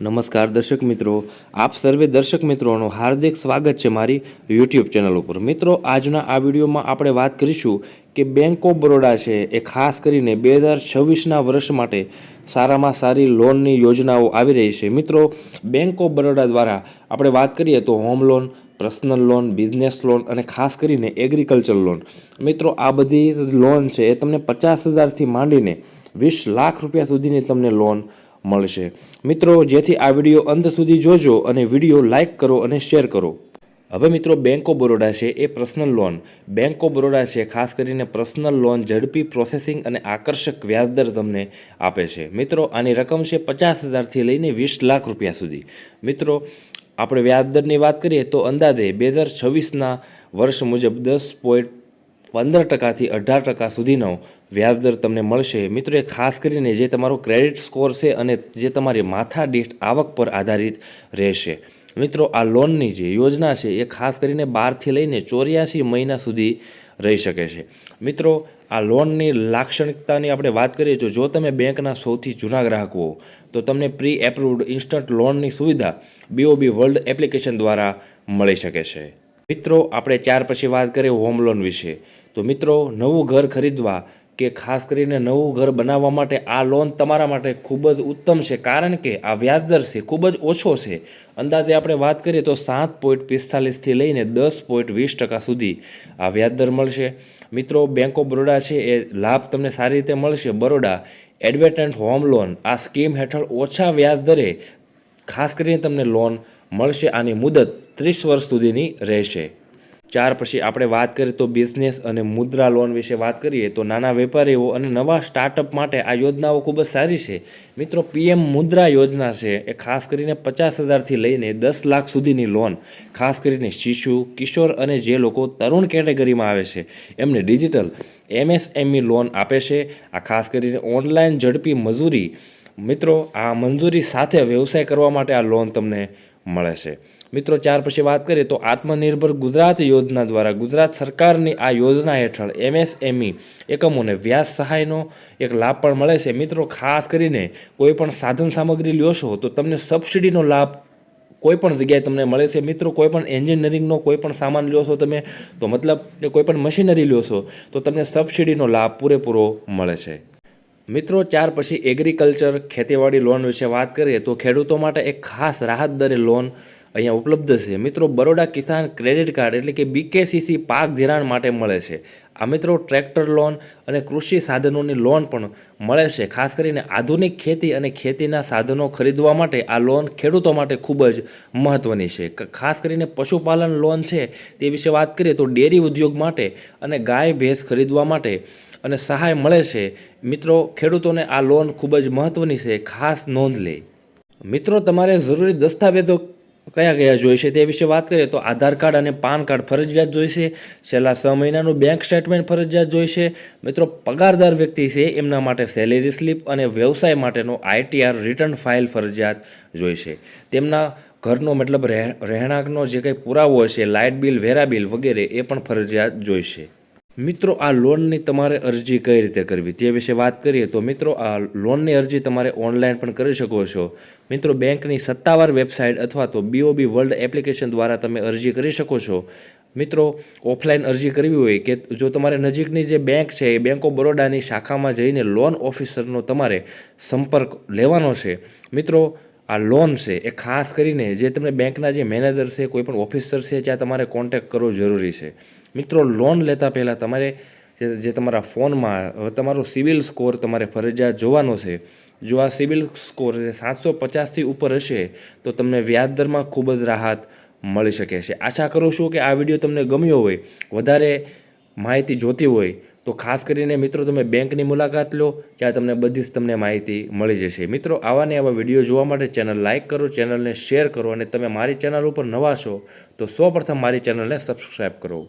નમસ્કાર દર્શક મિત્રો, આપ સર્વે દર્શક મિત્રોનું હાર્દિક સ્વાગત છે મારી યુટ્યુબ ચેનલ ઉપર. મિત્રો, આજના આ વિડીયોમાં આપણે વાત કરીશું કે બેંક ઓફ બરોડા છે એ ખાસ કરીને બે હજાર છવ્વીસના વર્ષ માટે સારામાં સારી લોનની યોજનાઓ આવી રહી છે. મિત્રો બેંક ઓફ બરોડા દ્વારા આપણે વાત કરીએ તો home loan personal loan business loan અને ખાસ કરીને એગ્રીકલ્ચર લોન મિત્રો, આ બધી લોન છે એ તમને પચાસ હજારથી માંડીને વીસ લાખ રૂપિયા સુધીની તમને લોન મળશે. મિત્રો, જેથી આ વીડિયો અંત સુધી જોજો અને વીડિયો લાઇક કરો અને શેર કરો. હવે મિત્રો બેંક ઓફ બરોડા છે એ personal loan bank of Baroda છે, ખાસ કરીને પર્સનલ લોન ઝડપી પ્રોસેસિંગ અને આકર્ષક વ્યાજદર તમને આપે છે. મિત્રો, આની રકમ છે પચાસ હજારથી લઈને વીસ લાખ રૂપિયા સુધી. મિત્રો, આપણે વ્યાજદરની વાત કરીએ તો અંદાજે બે હજાર છવ્વીસના વર્ષ મુજબ દસ પોઈન્ટ પંદર ટકાથી અઢાર ટકા સુધીનો વ્યાજદર તમને મળશે. મિત્રો, એ ખાસ કરીને જે તમારો ક્રેડિટ સ્કોર છે અને જે તમારી માથા દીઠ આવક પર આધારિત રહેશે. મિત્રો, આ લોનની જે યોજના છે એ ખાસ કરીને બારથી લઈને ચોર્યાસી મહિના સુધી રહી શકે છે. મિત્રો, આ લોનની લાક્ષણિકતાની આપણે વાત કરીએ તો જો તમે બેંકના સૌથી જૂના ગ્રાહક હો, તો તમને પ્રી એપ્રુવડ ઇન્સ્ટન્ટ લોનની સુવિધા બીઓબી વર્લ્ડ એપ્લિકેશન દ્વારા મળી શકે છે. મિત્રો, આપણે ત્યાર પછી વાત કરીએ હોમ લોન વિશે. તો મિત્રો, નવું ઘર ખરીદવા કે ખાસ કરીને નવું ઘર બનાવવા માટે આ લોન તમારા માટે ખૂબ જ ઉત્તમ છે. કારણ કે આ વ્યાજદર છે, ખૂબ જ ઓછો છે. અંદાજે આપણે વાત કરીએ તો સાત પોઈન્ટ પિસ્તાલીસથી લઈને દસ પોઈન્ટ વીસ ટકા સુધી આ વ્યાજદર મળશે. મિત્રો બેંક ઓફ બરોડા છે, એ લાભ તમને સારી રીતે મળશે. બરોડા એડવેટન્ટ હોમ લોન આ સ્કીમ હેઠળ ઓછા વ્યાજ દરે ખાસ કરીને તમને લોન મળશે. આની મુદત ત્રીસ વર્ષ સુધીની રહેશે. ચાર પછી આપણે વાત કરીએ તો બિઝનેસ અને મુદ્રા લોન વિશે વાત કરીએ તો નાના વેપારીઓ અને નવા સ્ટાર્ટઅપ માટે આ યોજનાઓ ખૂબ જ સારી છે. મિત્રો, પીએમ મુદ્રા યોજના છે એ ખાસ કરીને પચાસ હજારથી લઈને દસ લાખ સુધીની લોન ખાસ કરીને શિશુ, કિશોર અને જે લોકો તરુણ કેટેગરીમાં આવે છે, એમને ડિજિટલ એમએસએમઈ લોન આપે છે. આ ખાસ કરીને ઓનલાઈન ઝડપી મજૂરી. મિત્રો, આ મંજૂરી સાથે વ્યવસાય કરવા માટે આ લોન તમને મળે છે. મિત્રો, ચાર પછી વાત કરીએ તો આત્મનિર્ભર ગુજરાત યોજના દ્વારા ગુજરાત સરકારની આ યોજના હેઠળ એમએસએમઈ એકમોને વ્યાજ સહાયનો એક લાભ પણ મળે છે. મિત્રો, ખાસ કરીને કોઈ પણ સાધન સામગ્રી લ્યો તો તમને સબસિડીનો લાભ કોઈપણ જગ્યાએ તમને મળે છે. મિત્રો કોઈપણ એન્જિનિયરિંગનો કોઈપણ સામાન લ્યો તમે, તો મતલબ કે કોઈપણ મશીનરી લ્યો તો તમને સબસિડીનો લાભ પૂરેપૂરો મળે છે. મિત્રો, ચાર પછી એગ્રીકલ્ચર ખેતીવાડી લોન વિશે વાત કરીએ તો ખેડૂતો માટે એક ખાસ રાહત દરે લોન અહીંયા ઉપલબ્ધ છે. મિત્રો, બરોડા કિસાન ક્રેડિટ કાર્ડ એટલે કે બીકેસીસી પાક ધિરાણ માટે મળે છે. આ મિત્રો ટ્રેક્ટર લોન અને કૃષિ સાધનોની લોન પણ મળે છે. ખાસ કરીને આધુનિક ખેતી અને ખેતીના સાધનો ખરીદવા માટે આ લોન ખેડૂતો માટે ખૂબ જ મહત્ત્વની છે. ખાસ કરીને પશુપાલન લોન છે તે વિશે વાત કરીએ તો ડેરી ઉદ્યોગ માટે અને ગાય ભેંસ ખરીદવા માટે અને સહાય મળે છે. મિત્રો, ખેડૂતોને આ લોન ખૂબ જ મહત્ત્વની છે. ખાસ નોંધ લે. મિત્રો, તમારે જરૂરી દસ્તાવેજો કયા કયા જોઈશે તે વિશે વાત કરીએ તો આધાર કાર્ડ અને પાન કાર્ડ ફરજિયાત જોઈશે છેલ્લા છ મહિનાનું બેંક સ્ટેટમેન્ટ ફરજિયાત જોઈશે મિત્રો, પગારદાર વ્યક્તિ છે, એમના માટે સેલેરી સ્લીપ અને વ્યવસાય માટેનો આઈટીઆર રિટર્ન ફાઇલ ફરજિયાત જોઈશે તેમના ઘરનો મતલબ રહે- રહેણાંકનો જે કંઈ પુરાવો હશે લાઇટ બિલ વેરા બિલ વગેરે, એ પણ ફરજિયાત જોઈશે મિત્રો, આ લોનની તમારે અરજી કઈ રીતે કરવી? તે વિશે વાત કરીએ તો મિત્રો, આ લોનની અરજી તમારે ઓનલાઈન પણ કરી શકો છો. મિત્રો, બેંકની સત્તાવાર વેબસાઇટ અથવા તો બીઓબી વર્લ્ડ એપ્લિકેશન દ્વારા તમે અરજી કરી શકો છો. મિત્રો ઓફલાઈન અરજી કરવી હોય કે જો તમારે નજીકની જે બેંક છે, એ બેંક ઓફ બરોડાની શાખામાં જઈને લોન ઓફિસરનો તમારે સંપર્ક લેવાનો છે. મિત્રો, આ લોન છે એ ખાસ કરીને જે તમને બેંકના જે મેનેજર છે, કોઈ પણ ઓફિસર છે, ત્યાં તમારે કોન્ટેક્ટ કરવો જરૂરી છે. મિત્રો લોન લેતા પહેલાં તમારે જે તમારા ફોનમાં તમારો સિવિલ સ્કોર તમારે ફરજિયાત જોવાનો છે. જો આ સિવિલ સ્કોર સાતસો પચાસથી ઉપર હશે, તો તમને વ્યાજ દરમાં ખૂબ જ રાહત મળી શકે છે. આશા કરું છું કે આ વીડિયો તમને ગમ્યો હોય, વધારે માહિતી જોતી હોય, તો ખાસ કરીને મિત્રો, તમે બેંકની મુલાકાત લો ત્યાં તમને બધી જ તમને માહિતી મળી જશે. મિત્રો, આવા ને આવા વીડિયો જોવા માટે ચેનલ લાઇક કરો, ચેનલને શેર કરો, અને તમે મારી ચેનલ ઉપર નવા છો, તો સૌપ્રથમ મારી ચેનલને સબસ્ક્રાઈબ કરો.